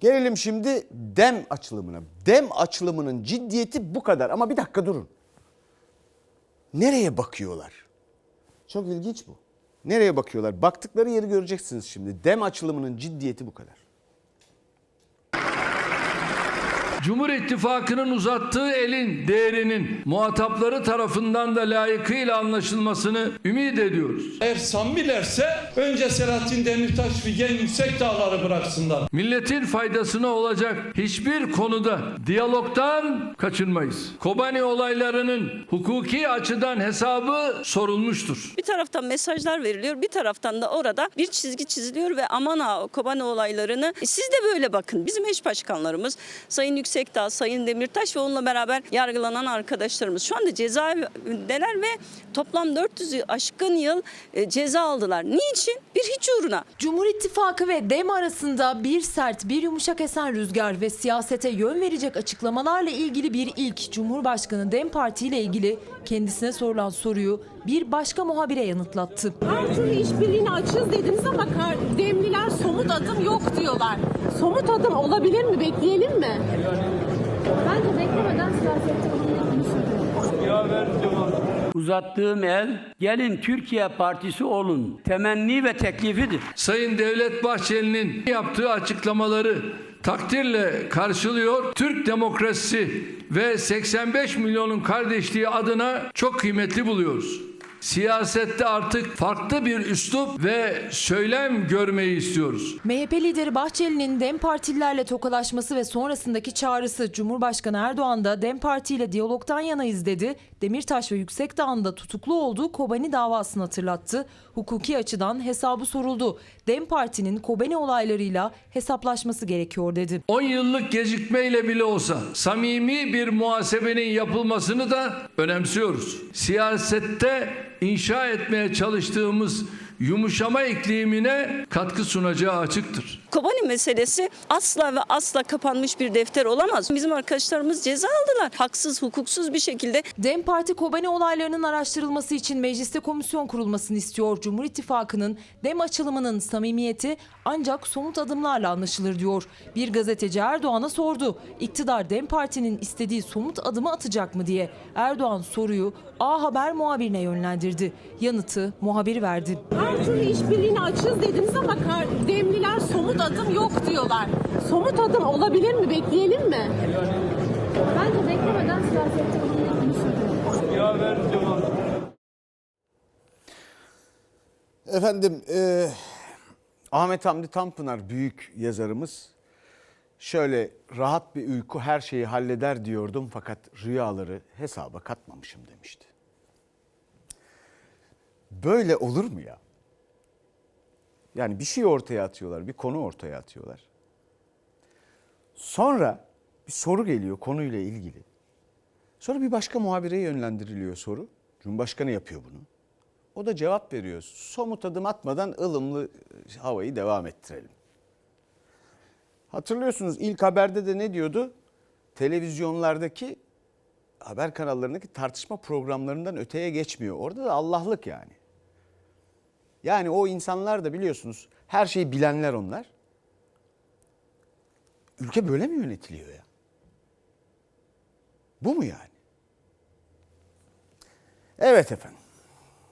Gelelim şimdi dem açılımına. Dem açılımının ciddiyeti bu kadar ama bir dakika durun. Nereye bakıyorlar? Çok ilginç bu. Nereye bakıyorlar? Baktıkları yeri göreceksiniz şimdi. Dem açılımının ciddiyeti bu kadar. Cumhur İttifakı'nın uzattığı elin değerinin muhatapları tarafından da layıkıyla anlaşılmasını ümit ediyoruz. Eğer samimilerse önce Selahattin Demirtaş Figen Yüksek Dağları bıraksınlar. Milletin faydasına olacak hiçbir konuda diyalogtan kaçınmayız. Kobani olaylarının hukuki açıdan hesabı sorulmuştur. Bir taraftan mesajlar veriliyor, bir taraftan da orada bir çizgi çiziliyor ve aman ha Kobani olaylarını siz de böyle bakın. Bizim eş başkanlarımız Sayın Yüksekdağ, Sayın Demirtaş ve onunla beraber yargılanan arkadaşlarımız şu anda cezaevindeler ve toplam 400'ü aşkın yıl e, ceza aldılar. Niçin? Bir hiç uğruna. Cumhur İttifakı ve DEM arasında bir sert bir yumuşak esen rüzgar ve siyasete yön verecek açıklamalarla ilgili bir ilk Cumhurbaşkanı DEM Parti ile ilgili kendisine sorulan soruyu bir başka muhabire yanıtlattı. Her türlü işbirliğine açığız dediniz ama Demliler somut adım yok diyorlar. Somut adım olabilir mi? Bekleyelim mi? Bence beklemeden siyasette bulunduğunu Uzattığım el gelin Türkiye Partisi olun temenni ve teklifidir. Sayın Devlet Bahçeli'nin yaptığı açıklamaları takdirle karşılıyor. Türk demokrasisi ve 85 milyonun kardeşliği adına çok kıymetli buluyoruz. Siyasette artık farklı bir üslup ve söylem görmeyi istiyoruz. MHP lideri Bahçeli'nin DEM partililerle tokalaşması ve sonrasındaki çağrısı Cumhurbaşkanı Erdoğan da DEM Parti ile diyalogtan yanayız dedi. Demirtaş ve Yüksekdağ'ın da tutuklu olduğu Kobani davasını hatırlattı. Hukuki açıdan hesabı soruldu. DEM Parti'nin Kobani olaylarıyla hesaplaşması gerekiyor dedi. 10 yıllık gecikmeyle bile olsa samimi bir muhasebenin yapılmasını da önemsiyoruz. Siyasette inşa etmeye çalıştığımız yumuşama iklimine katkı sunacağı açıktır. Kobani meselesi asla ve asla kapanmış bir defter olamaz. Bizim arkadaşlarımız ceza aldılar. Haksız, hukuksuz bir şekilde DEM Parti Kobani olaylarının araştırılması için mecliste komisyon kurulmasını istiyor. Cumhur İttifakı'nın DEM açılımının samimiyeti ancak somut adımlarla anlaşılır diyor. Bir gazeteci Erdoğan'a sordu. İktidar DEM Parti'nin istediği somut adımı atacak mı diye. Erdoğan soruyu A Haber muhabirine yönlendirdi. Yanıtı muhabir verdi. Her türlü işbirliğine açığız dediniz ama Demliler somut adım yok diyorlar. Somut adım olabilir mi? Bekleyelim mi? Bence beklemeden siyasette bulunduğunu Efendim e, Ahmet Hamdi Tanpınar büyük yazarımız şöyle rahat bir uyku her şeyi halleder diyordum fakat rüyaları hesaba katmamışım demişti. Böyle olur mu ya? Yani bir şey ortaya atıyorlar, bir konu ortaya atıyorlar. Sonra bir soru geliyor konuyla ilgili. Sonra bir başka muhabire yönlendiriliyor soru. Cumhurbaşkanı yapıyor bunu. O da cevap veriyor. Somut adım atmadan ılımlı havayı devam ettirelim. Hatırlıyorsunuz ilk haberde de ne diyordu? Televizyonlardaki haber kanallarındaki tartışma programlarından öteye geçmiyor. Orada da Allah'lık yani. Yani o insanlar da biliyorsunuz her şeyi bilenler onlar. Ülke böyle mi yönetiliyor ya? Bu mu yani? Evet efendim.